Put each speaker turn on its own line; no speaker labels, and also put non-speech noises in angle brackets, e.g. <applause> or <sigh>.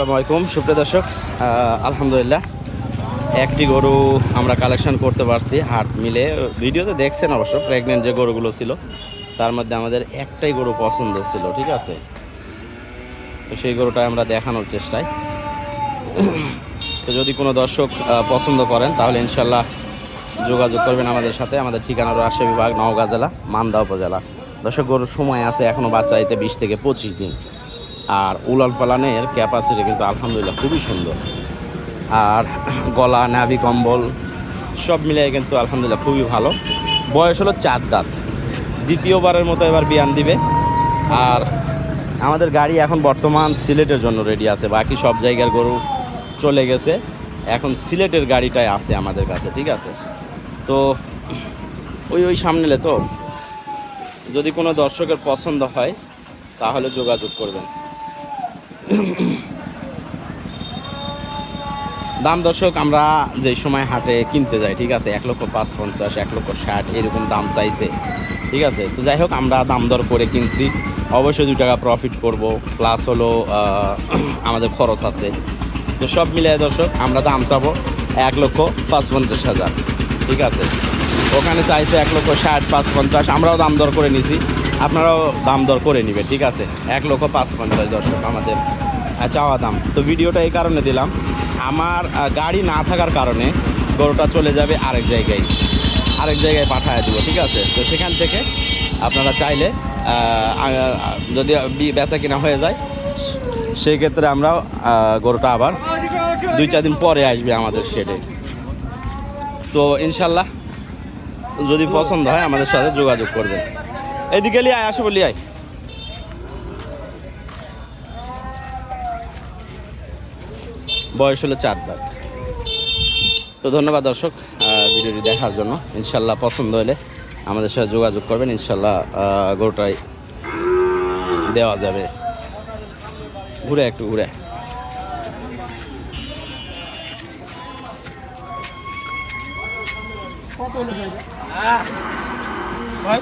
আসসালামু আলাইকুম। সুপ্রিয় দর্শক আলহামদুলিল্লাহ, একটি গরু আমরা কালেকশন করতে পারছি হাট মিলে। ভিডিওতে দেখছেন অবশ্য প্রেগনেন্ট যে গরুগুলো ছিল, তার মধ্যে আমাদের একটাই গরু পছন্দ ছিল, ঠিক আছে? তো সেই গরুটা আমরা দেখানোর চেষ্টায়। তো যদি কোনো দর্শক পছন্দ করেন, তাহলে ইনশাল্লাহ যোগাযোগ করবেন আমাদের সাথে। আমাদের ঠিকানা রাজশাহী বিভাগ নওগাঁ জেলা, মান্দা উপজেলা। দর্শক, গরুর সময় আছে এখনও বাচ্চা দিতে বিশ থেকে পঁচিশ দিন। আর উলাল পালানের ক্যাপাসিটি কিন্তু আলহামদুলিল্লাহ খুবই সুন্দর। আর গলা, নাভি, কম্বল সব মিলিয়ে কিন্তু আলহামদুলিল্লাহ খুবই ভালো। বয়স হলো চার দাঁত। দ্বিতীয়বারের মতো এবার বিয়ান দিবে। আর আমাদের গাড়ি এখন বর্তমান সিলেটের জন্য রেডি আছে। বাকি সব জায়গার গরু চলে গেছে। এখন সিলেটের গাড়িটাই আছে আমাদের কাছে, ঠিক আছে? তো ওই ওই সামনেলে তো। যদি কোনো দর্শকের পছন্দ হয়, তাহলে যোগাযোগ করবেন। <coughs> দাম দর্শক, আমরা যেই সময় হাটে কিনতে যাই, ঠিক আছে, এক লক্ষ পাঁচ পঞ্চাশ এক লক্ষ ষাট, এরকম দাম চাইছে, ঠিক আছে। তো যাই হোক, আমরা দাম দর করে কিনছি। অবশ্যই দু টাকা প্রফিট করব প্লাস হলো <coughs> আমাদের খরচ আছে। তো সব মিলিয়ে দর্শক, আমরা দাম চাবো এক লক্ষ পাঁচ পঞ্চাশ হাজার, ঠিক আছে। ওখানে চাইছে এক লক্ষ ষাট পাঁচ পঞ্চাশ আমরাও দাম দর করে নিছি। আপনারাও দাম দর করে নেবেন, ঠিক আছে? এক লক্ষ পাঁচ পঞ্চাশ দর্শক আমাদের চাওয়া দাম। তো ভিডিওটা এই কারণে দিলাম, আমার গাড়ি না থাকার কারণে গরুটা চলে যাবে আরেক জায়গায় আরেক জায়গায় পাঠায় দেবো, ঠিক আছে? তো সেখান থেকে আপনারা চাইলে যদি বেচা কিনা হয়ে যায়, সেই ক্ষেত্রে আমরা গরুটা আবার দুই চার দিন পরে আসবে আমাদের শেডে তো ইনশাল্লাহ যদি পছন্দ হয় আমাদের সাথে যোগাযোগ করবেন। এদিকে লিয়ে আয় আসো বলি আয়। বয়স হলো চার দাঁত। তো ধন্যবাদ দর্শক ভিডিওটি দেখার জন্য। ইনশাল্লাহ পছন্দ হলে আমাদের সাথে যোগাযোগ করবেন। ইনশাল্লাহ গরুটাই দেওয়া যাবে। ঘুরে একটু ঘুরে।
ভাই।